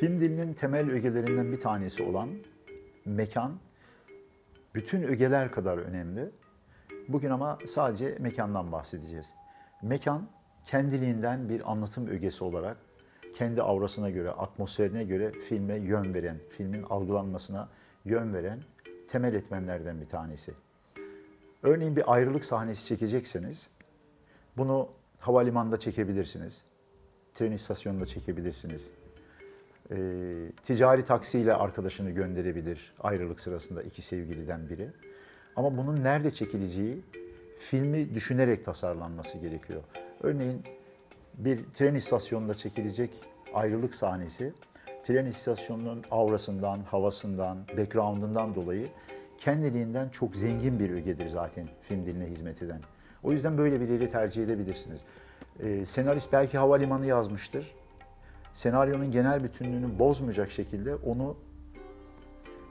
Film dilinin temel ögelerinden bir tanesi olan mekan, bütün ögeler kadar önemli. Bugün ama sadece mekandan bahsedeceğiz. Mekan kendiliğinden bir anlatım ögesi olarak kendi aurasına göre, atmosferine göre filme yön veren, filmin algılanmasına yön veren temel etmenlerden bir tanesi. Örneğin bir ayrılık sahnesi çekecekseniz bunu havalimanında çekebilirsiniz. Tren istasyonunda çekebilirsiniz. Ee, ticari taksiyle arkadaşını gönderebilir ayrılık sırasında iki sevgiliden biri. Ama bunun nerede çekileceği filmi düşünerek tasarlanması gerekiyor. Örneğin bir tren istasyonunda çekilecek ayrılık sahnesi tren istasyonunun aurasından, havasından, background'ından dolayı kendiliğinden çok zengin bir ögedir zaten film diline hizmet eden. O yüzden böyle bir yeri tercih edebilirsiniz. Ee, senarist belki havalimanı yazmıştır. Senaryonun genel bütünlüğünü bozmayacak şekilde onu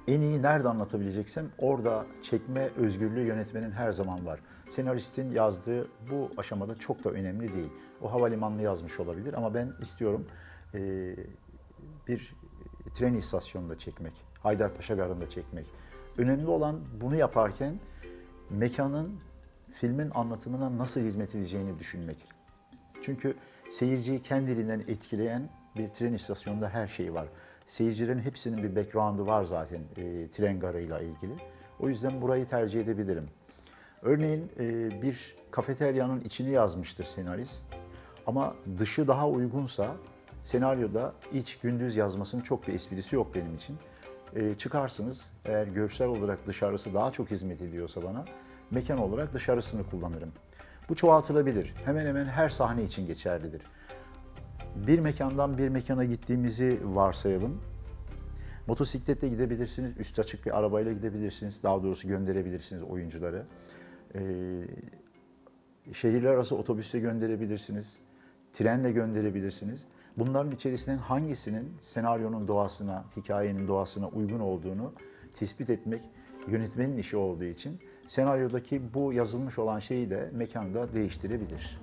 en iyi nerede anlatabileceksem orada çekme özgürlüğü yönetmenin her zaman var. Senaristin yazdığı bu aşamada çok da önemli değil. O havalimanını yazmış olabilir ama ben istiyorum e, bir tren istasyonunda çekmek, Haydarpaşa Garı'nda çekmek. Önemli olan bunu yaparken mekanın filmin anlatımına nasıl hizmet edeceğini düşünmek. Çünkü seyirciyi kendiliğinden etkileyen bir tren istasyonunda her şey var. Seyircilerin hepsinin bir background'ı var zaten e, tren garıyla ilgili. O yüzden burayı tercih edebilirim. Örneğin e, bir kafeteryanın içini yazmıştır senarist. Ama dışı daha uygunsa senaryoda iç gündüz yazmasının çok bir esprisi yok benim için. E, çıkarsınız eğer görsel olarak dışarısı daha çok hizmet ediyorsa bana mekan olarak dışarısını kullanırım. Bu çoğaltılabilir. Hemen hemen her sahne için geçerlidir. Bir mekandan bir mekana gittiğimizi varsayalım. Motosikletle gidebilirsiniz, üst açık bir arabayla gidebilirsiniz. Daha doğrusu gönderebilirsiniz oyuncuları. Ee, şehirler arası otobüste gönderebilirsiniz. Trenle gönderebilirsiniz. Bunların içerisinden hangisinin senaryonun doğasına, hikayenin doğasına uygun olduğunu tespit etmek yönetmenin işi olduğu için senaryodaki bu yazılmış olan şeyi de mekanda değiştirebilir.